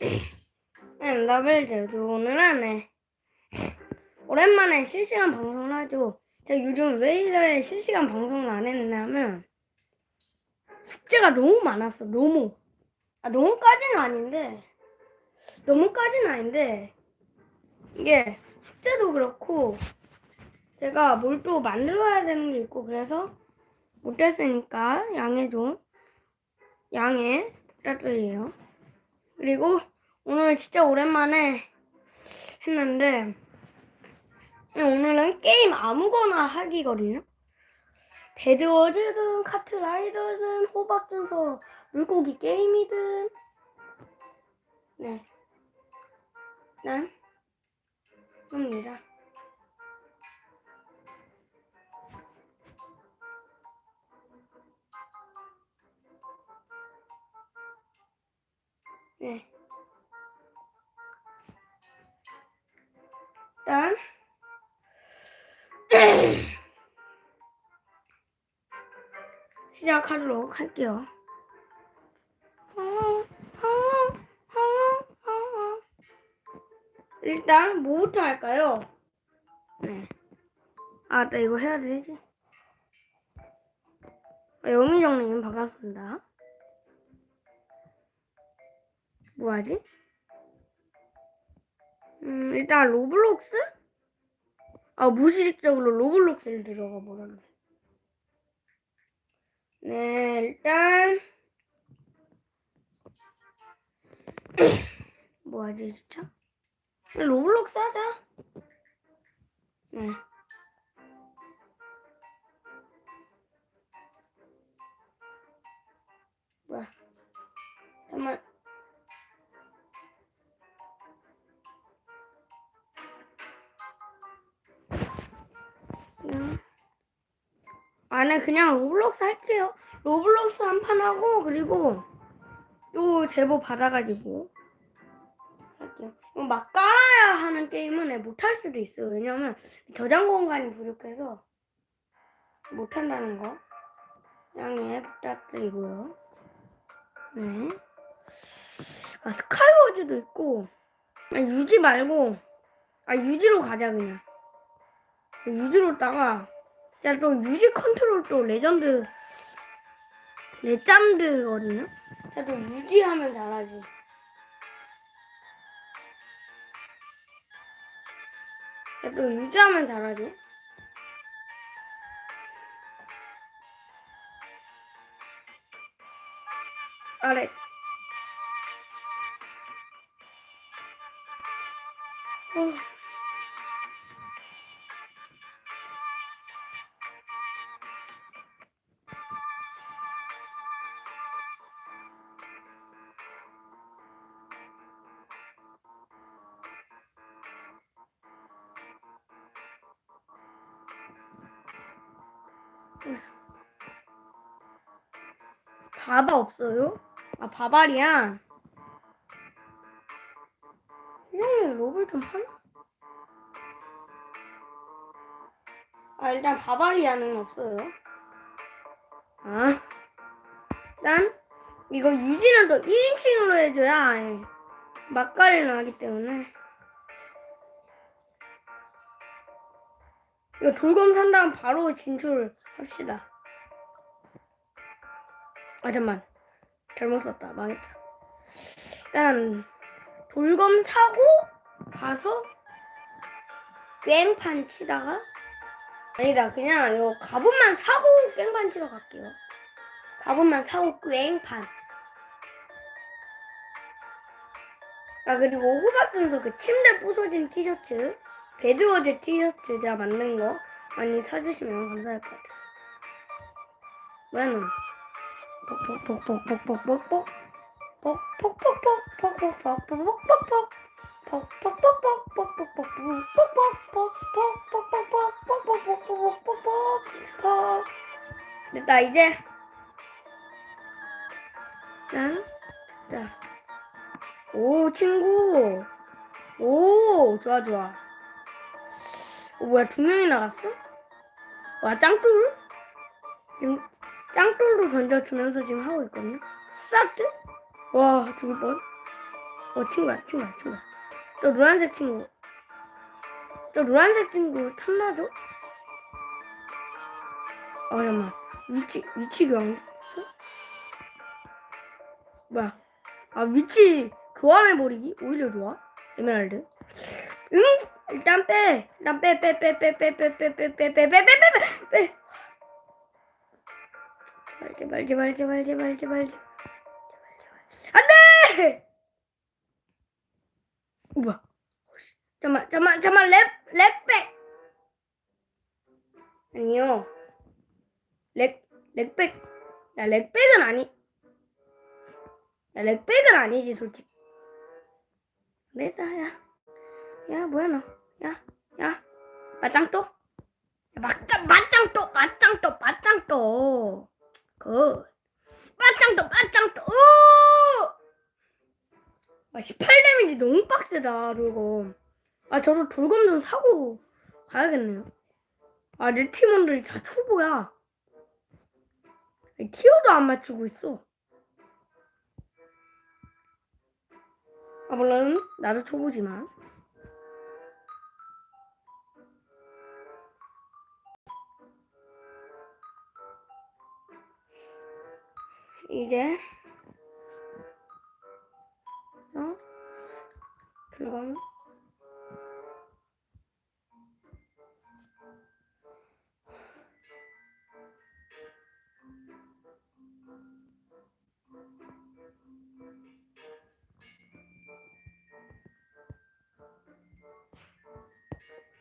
응, 나벨즈 오늘은 네. 오랜만에 실시간 방송을 하죠. 제가 요즘 왜 이래 실시간 방송을 안 했냐면 숙제가 너무 많았어. 너무. 아 너무까지는 아닌데 너무까지는 아닌데 이게 숙제도 그렇고 제가 뭘 또 만들어야 되는 게 있고 그래서 못했으니까 양해 좀 양해 부탁드려요. 그리고 오늘 진짜 오랜만에 했는데 오늘은 게임 아무거나 하기거든요. 배드워즈든 카트라이더든 호박전서 물고기 게임이든 네. 난 합니다. 네. 일단 시작하도록 할게요. 일단 뭐부터 할까요? 네. 아, 나 이거 해야 되지. 아, 영희정님 반갑습니다. 뭐 하지? 음, 일단 로블록스? 아, 무의식적으로 로블록스를 들어가 버렸네. 네, 일단 뭐 하지 진짜? 로블록스 하자. 네. 그냥 안에 그냥 로블록스 할게요. 로블록스 한 판 하고 그리고 또 제보 받아가지고 할게요. 어, 막 깔아야 하는 게임은 못할 수도 있어요. 왜냐면 저장 공간이 부족해서 못한다는 거 양해 부탁드리고요. 네. 아 스카이워즈도 있고 아, 유지 말고 아 유지로 가자 그냥 유지로다가 야또 유지 컨트롤 또 레전드 레전드거든요. 자, 또 유지하면 잘하지. 야, 또 유지하면 잘하지. 아래. 어. 바바 없어요? 아 바바리안 이형님 로블 좀 하나? 아 일단 바바리안은 없어요 아 일단 이거 유지는 또 1인칭으로 해줘야 예. 맛깔이 나기 때문에 이거 돌검 산 다음 바로 진출 합시다. 아 잠만. 잘못 썼다. 망했다. 일단 돌검 사고 가서 꽹판 치다가 아니다. 그냥 이거 갑옷만 사고 꽹판 치러 갈게요. 갑옷만 사고 꽹판. 아 그리고 호박분서 그 침대 부서진 티셔츠 배드워즈 티셔츠 제가 만든 거 많이 사주시면 감사할 것 같아요 뭐야 너 퍽퍽퍽퍽퍽퍽퍽퍽 퍽퍽퍽퍽퍽퍽퍽퍽퍽퍽퍽 퍽퍽퍽퍽퍽퍽퍽퍽퍽퍽퍽퍽퍽퍽퍽퍽퍽퍽퍽 됐다 이제 짠. 자. 오 친구 오 좋아 좋아 어, 뭐야 두 명이 나갔어? 와 짱돌? 짱돌도 던져주면서 지금 하고 있거든요. 스타트? 와 죽을 뻔. 어 친구야 친구야 친구야 저 노란색 친구 저 노란색 친구 탐나죠? 어 잠깐만 위치 위치 교환 뭐야 아 위치 교환해버리기 오히려 좋아 에메랄드 응 일단 빼 일단 빼 빼 빼 빼 빼 빼 빼 빼 빼 빼 빼 빼 빼 제발 제발 제발 제발 제발 제발 안돼! 뭐야? 잠만 잠만 잠만 랩 랩백. 아니요. 렉 렉백. 야 렉백은 아니 야 렉백은 아니지 솔직히. 그래다 야야 뭐야 너야야 맞짱 또? 야, 맞짱 맞짱 또 맞짱 또 맞짱 또 맞짱 또 오! 아 18데미지 너무 빡세다 돌검. 아 저도 돌검 좀 사고 가야겠네요. 아 내 팀원들이 다 초보야. 티어도 안 맞추고 있어. 아 물론 나도 초보지만 이제 어 불검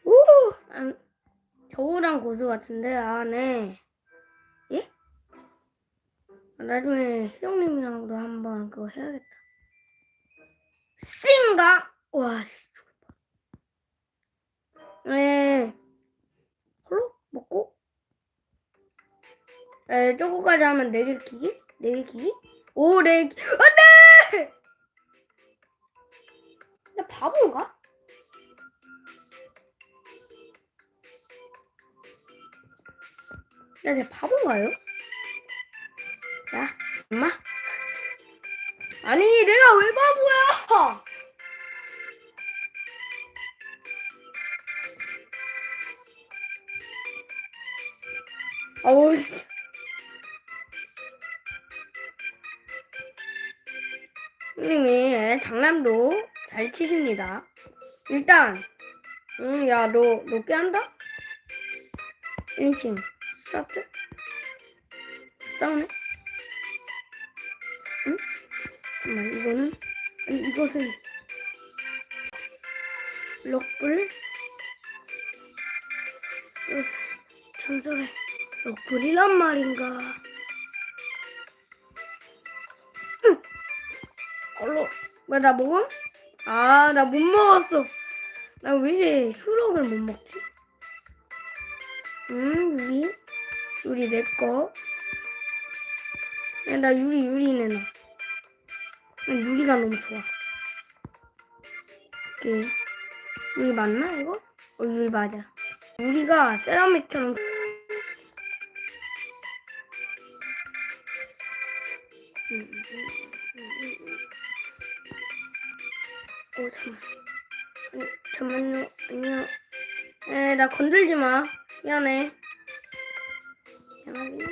오! 안, 겨울랑 고수 같은데 안에 예? 아, 나중에 희정님이랑도 한번 그거 해야겠다. 싱가? 와, 씨. 네. 홀로 먹고? 에, 저거까지 하면 4개 키기? 4개 키기? 오, 4개. 안 돼! 나 바본가? 야, 내 바본가요? 야, 엄마? 아니, 내가 왜 바보야? 어우, 진짜. 선생님이 장난도 잘 치십니다. 일단, 응, 야, 너, 너 깨한다? 1인칭 스타트? 싸우네? 이거는, 아니, 이것은, 럭불? 이것은 전설의 럭불이란 말인가? 응! 얼로, 왜나 먹음? 아, 나 못 먹었어. 나 왜 이래 휴럭을 못 먹지? 음, 유리? 유리 내 거. 야, 나 유리, 유리 내놔. 난 유리가 너무 좋아. 오케이. 유리 맞나, 이거? 어, 유리 맞아. 유리가 세라믹처럼. 어, 잠깐만. 아니, 잠깐만요. 아니야. 에, 나 건들지 마. 미안해. 미안하긴 해.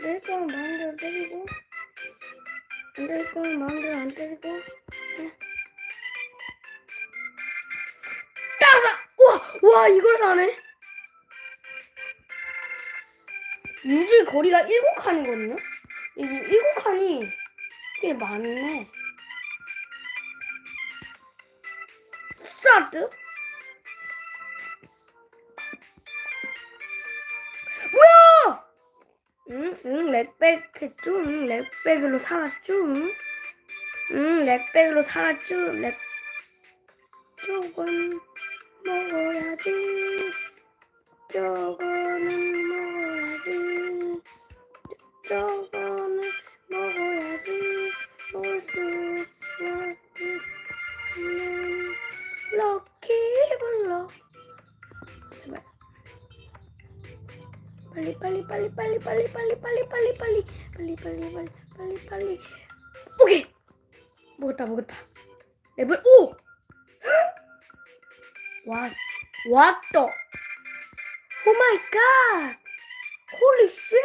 낼 거면 마음대로 때리고, 안될 거면 마음대로 안 때리고, 해. 따사! 우와! 우와, 이걸 사네? 유지 거리가 7칸이거든요? 이게 7칸이 꽤 많네. 스타트? 뭐야! 응, 응, 렉백 했죠? 응, 렉백으로 살았죠? 응, 응 렉백으로 살았죠? 렉, 저건 먹어야지. 저거는 먹어야지. 저- 저 빨리 빨리 빨리 빨리 빨리 빨리 빨리 빨리 빨리 빨리 빨리 빨리 빨리 빨리 오케이 먹었다 먹었다 레벨 오! 와 왔다 오 마이 갓 홀리 쉣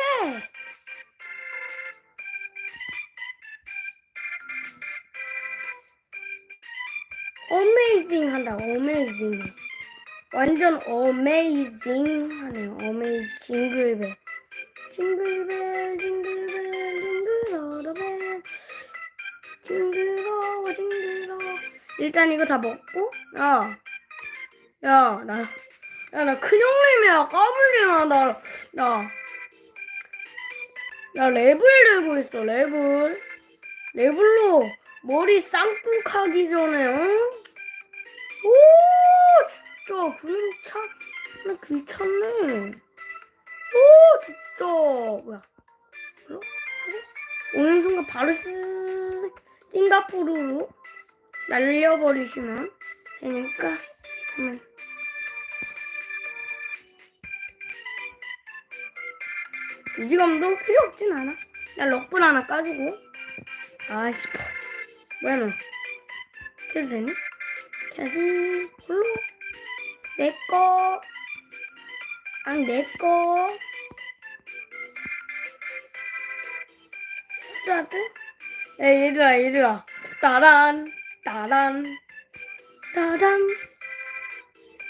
어메이징 한다 어메이징 완전 어메이징 하네요. 어메이징 징글벨 징글벨 징글벨 징글어러벨 징그러워 징그러워 일단 이거 다 먹고 야 야 나 야 나 큰형님이야. 까불지마 나 나. 나 랩을 들고 있어 랩을 랩을로 머리 쌍둑하기 전에 응? 오 진짜 참나 귀찮네 오 진짜 뭐야 뭐야? 오는 순간 바로 쓰 싱가포르로 날려버리시면 되니까 그러면 유지감도 필요 없진 않아. 나 럭불 하나 까주고. 아씨, 뭐야 너? 켜도 되니? 켜지. 홀로. 내 거. 안내 거. 스타트? 야 얘들아 얘들아. 따란 따란 따란.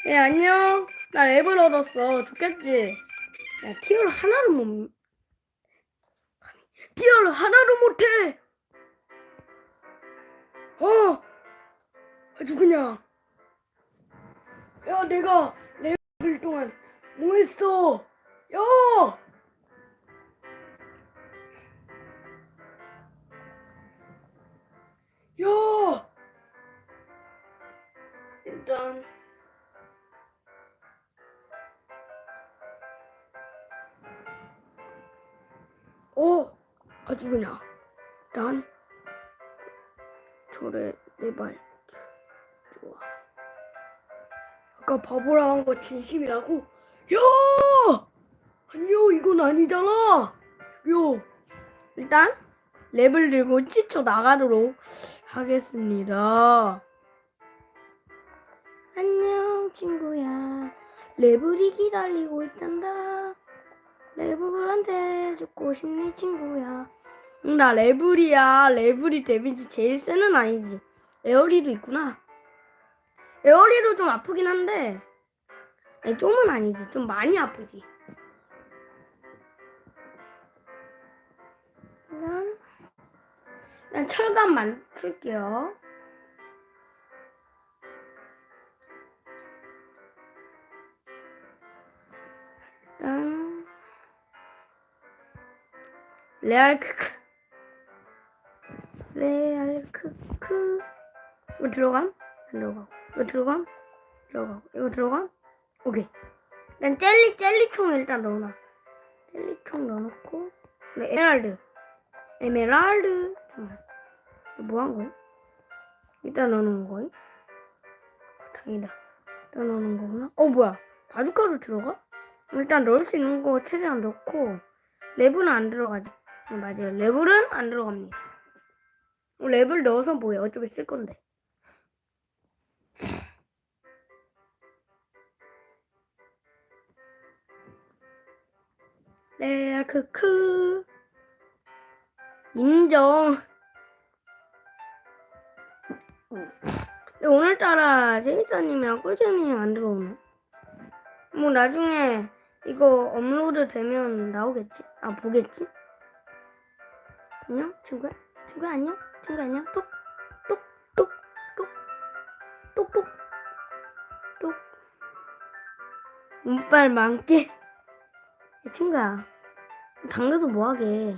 예 안녕. 나 랩을 얻었어. 좋겠지? 야, 티어를 하나도 못, 티어를 하나도 못해! 어! 누구냐? 야, 내가 레벨 동안 뭐 했어? 야! 야! 일단, 어, 아주 그냥 난 저래 내발 아까 바보라 한거 진심이라고? 야! 아니요, 이건 아니잖아. 요. 일단 랩을 들고 지쳐 나가도록 하겠습니다. 안녕 친구야. 레블이 기다리고 있단다. 레블한테 죽고 싶니 친구야 응, 나 레블이야 레블이 데미지 제일 센은 아니지 에어리도 있구나 에어리도 좀 아프긴 한데 아니 좀은 아니지. 좀 많이 아프지. 난, 난 철갑만 풀게요. 일단 레알 크크. 레알 크크. 이거 들어감? 안 들어가고 이거 들어감? 들어가고 이거 들어감? 오케이 난 젤리 젤리총 일단 넣어놔 젤리총 넣어놓고 네, 에메랄드 에메랄드 잠깐만 뭐 한 거야? 일단 넣어놓은 거야? 다행이다 일단 넣어놓은 거구나 어 뭐야 바주카도 들어가? 일단 넣을 수 있는 거 최대한 넣고 랩은 안 들어가죠. 네, 맞아요. 랩은 안 들어갑니다. 랩을 넣어서 뭐해? 어차피 쓸 건데. 레알 크크 인정. 오늘따라 재밌다님이랑 꿀잼이 안 들어오네. 뭐 나중에 이거 업로드 되면 나오겠지? 아 보겠지? 안녕 친구야 친구야 안녕 친구 안녕 똑 똑 똑 똑 똑 똑 똑 운빨 많게 야, 친구야 당겨서 뭐하게?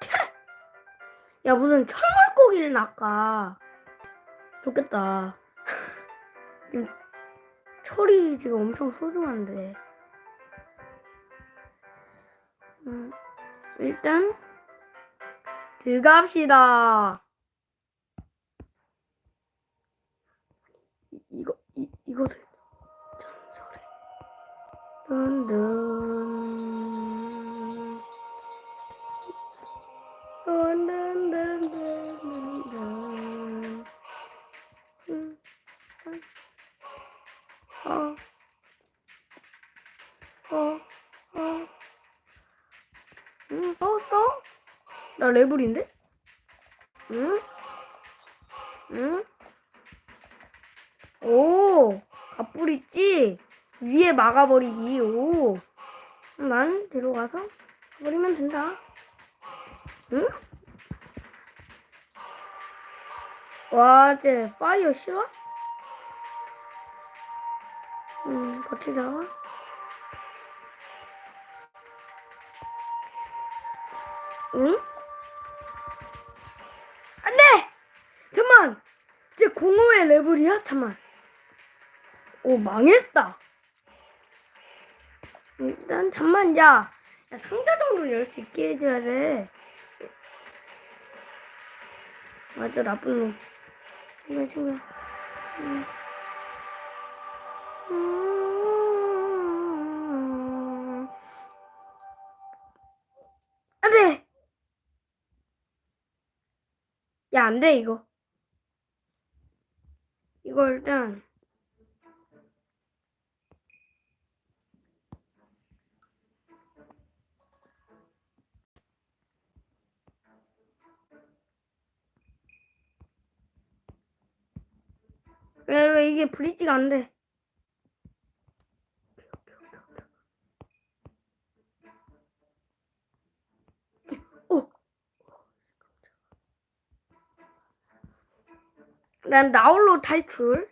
야 무슨 철물고기를 낚아. 좋겠다. 철이 지금 엄청 소중한데. 음, 일단 들어갑시다. 어, 어, 어. 응, 썼어? 나 레블인데? 응? 응? 오, 갑불 있지? 위에 막아버리기, 오. 난 데려가서 버리면 된다. 응? 와, 쟤 파이어 싫어? 버티자. 응? 안 돼! 잠만! 쟤 공허의 레벨이야? 잠만. 오, 망했다. 일단, 잠만, 야. 야, 상자 정도 열 수 있게 해줘야 돼. 맞아, 나쁜 놈. 이거 친구야. 야, 안 돼, 이거. 이거 일단. 왜, 왜 이게 브릿지가 안 돼? 난 나홀로 탈출.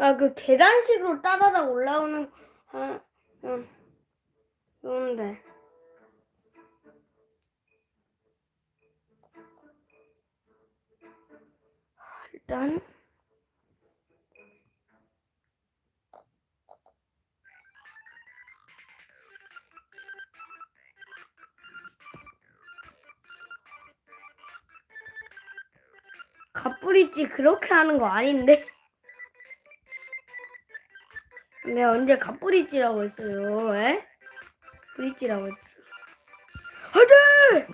아, 그 계단식으로 따라다 올라오는, 아, 음, 그런데. 일단. 갑부리지 그렇게 하는 거 아닌데? 내가 언제 갑브릿지라고 했어요? 에? 브릿지라고 했어. 안돼!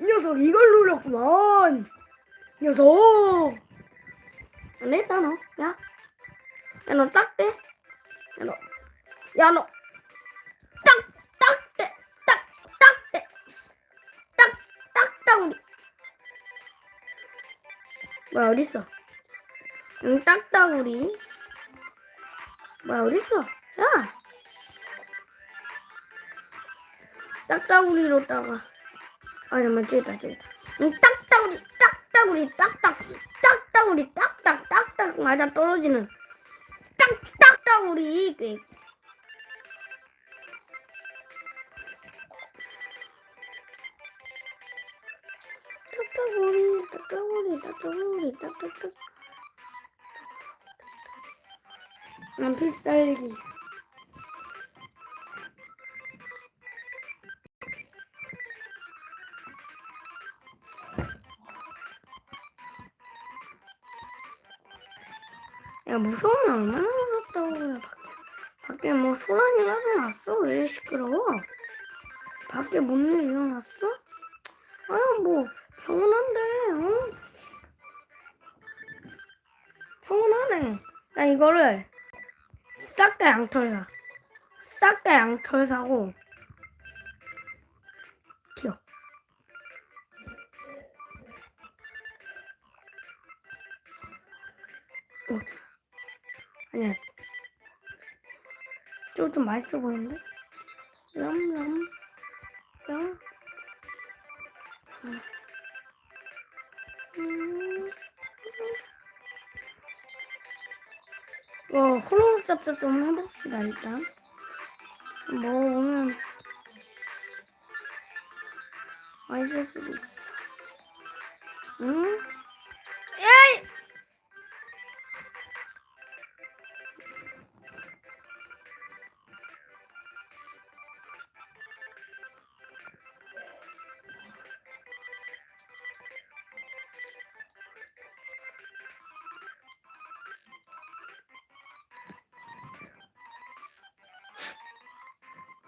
이 녀석 이걸 눌렀구만. 이 녀석. 안 했잖아. 야, 야너 딱대? 야 너, 야 너, 딱 딱대, 딱 딱대, 딱 딱따구리. 뭐야 어딨어? 응 딱따구리. 뭐야 어딨어? 야! 딱따구리로다가. 아 잠깐만 저기다 저기다. 응, 딱따구리 딱따구리 딱딱 딱따구리 딱딱 딱딱 맞아 떨어지는. 딱 딱따구리 그. 딱따구리 딱따구리 딱따구리 딱딱딱 난 필살기. 야 무서우면 얼마나 무섭다고 그래 밖에. 밖에 뭐 소란이라도 났어? 왜 시끄러워? 밖에 뭔일 일어났어? 아유 뭐 평온한데 어? 평온하네. 나 이거를 싹 다 양털 사. 싹 다 양털 사고. 귀여워. 오, 아니야. 좀, 좀 맛있어 보이는데? 람람. 람. 잡잡 좀 해봅시다, 일단. 먹으면 맛있을 수도 있어.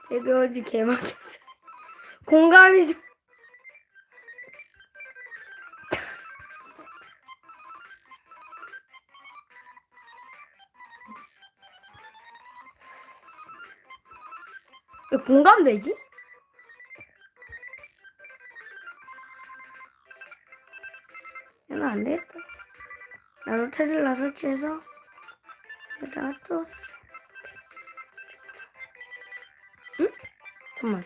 배드워즈 개막했어. 공감이 좀. 왜 공감되지? 얘는 안 되겠다. 나도 테슬라 설치해서 여기다가 줬 잠깐만.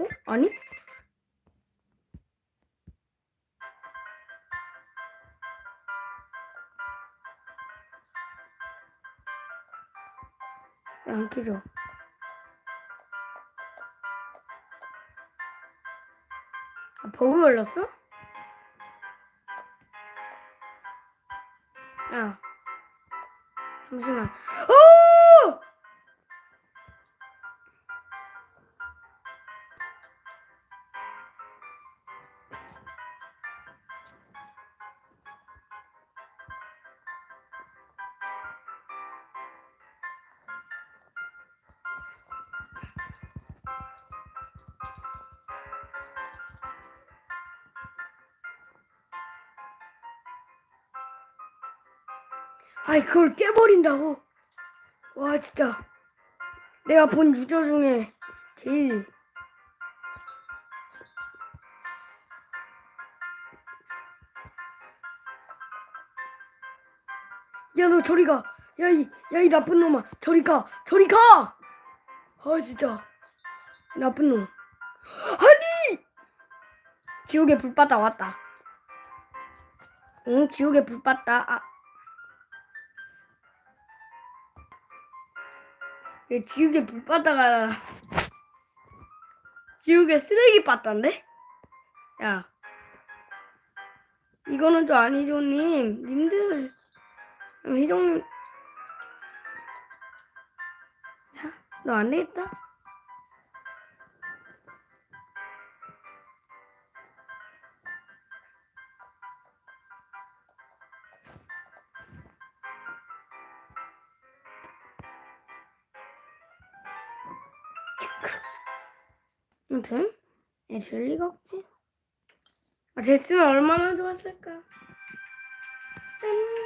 어? 아니? 왜안 켜져? 아, 버그 걸렸어? 야. 잠시만. 오! 아이 그걸 깨버린다고? 와 진짜 내가 본 유저 중에 제일 야 너 저리 가. 야이 야 이 나쁜 놈아 저리 가 저리 가. 아 진짜 나쁜 놈. 아니 지옥에 불 빠다 왔다. 응 지옥에 불 빠다. 아. 지옥에 불 빠다가 지옥에 쓰레기 빠다인데? 야. 이거는 좀 아니죠 님. 님들. 희정님. 너안 되겠다 아무튼 얘될 리가 없지? 아, 됐으면 얼마나 좋았을까? 짠.